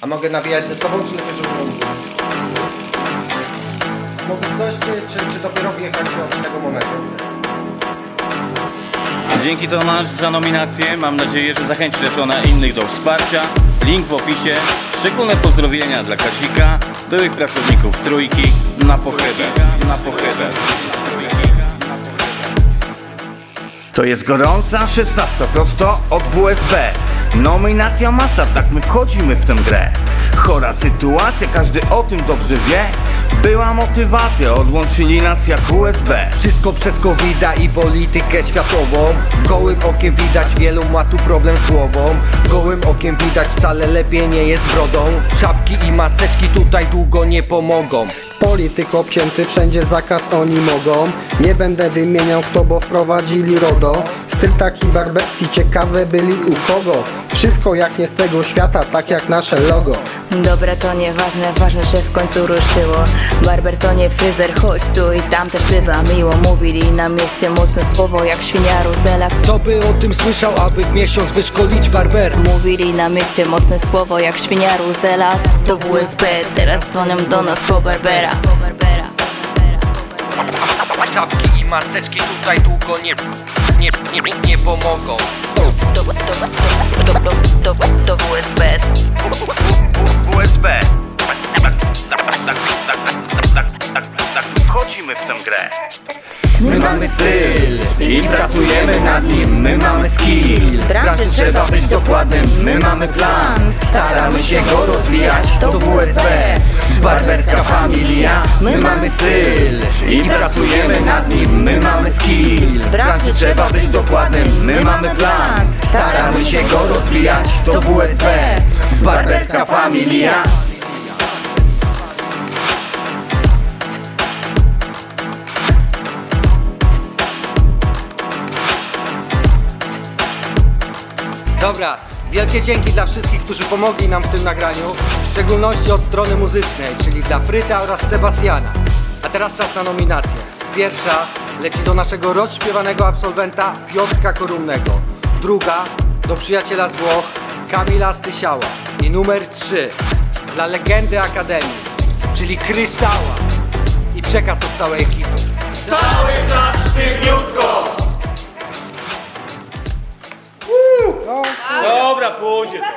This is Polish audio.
A mogę nawijać ze sobą, czy lepiej, żeby? Mówić coś, czy, czy, czy dopiero wjechać od tego momentu? Dzięki Tomasz za nominację. Mam nadzieję, że zachęci też ona innych do wsparcia. Link w opisie. Szczególne pozdrowienia dla Kazika, byłych pracowników Trójki, na pochybę, na pochybę. To jest gorąca 16 prosto od WSB. Nominacja masa, tak my wchodzimy w tę grę. Chora sytuacja, każdy o tym dobrze wie. Była motywacja, odłączyli nas jak USB. Wszystko przez covid i politykę światową Gołym okiem widać, wielu ma tu problem z głową Gołym okiem widać, wcale lepiej nie jest brodą Czapki i maseczki tutaj długo nie pomogą Polityk obcięty, wszędzie zakaz oni mogą Nie będę wymieniał kto, bo wprowadzili RODO Styl taki barberski, ciekawe byli u kogo Wszystko jak nie z tego świata, tak jak nasze logo Dobra to nieważne, ważne, że w końcu ruszyło Barber to nie fryzer, chodź tu i tam też bywa miło Mówili na mieście mocne słowo jak świnia Ruzela Kto by o tym słyszał, aby w miesiąc wyszkolić barber? Mówili na mieście mocne słowo jak świnia Ruzela To WSB, teraz dzwonią do nas po Barbera Czapki i maseczki tutaj długo nie, nie, nie, nie pomogą. To, to, to, to, to, to, to WSB WSB. Tak, tak, tak, tak, tak, tak, tak, tak, Wchodzimy w tę grę. My mamy styl i pracujemy nad nim, my mamy skill. W branży trzeba być dokładnym, my mamy plan. Staramy się go rozwijać, to WSB Barberska familia, my mamy styl i pracujemy nad nim, my mamy skill. W branży trzeba być dokładnym, my mamy plan. Staramy się go rozwijać, to WSB Barberska familia. Dobra, wielkie dzięki dla wszystkich, którzy pomogli nam w tym nagraniu, w szczególności od strony muzycznej, czyli dla Fryta oraz Sebastiana. A teraz czas na nominację. Pierwsza leci do naszego rozśpiewanego absolwenta Piotrka Korumnego. Druga do przyjaciela z Włoch Kamila Stysiała. I numer trzy dla legendy Akademii, czyli Kryształa. I przekaz od całej ekipy. Dobra, pójdzie to.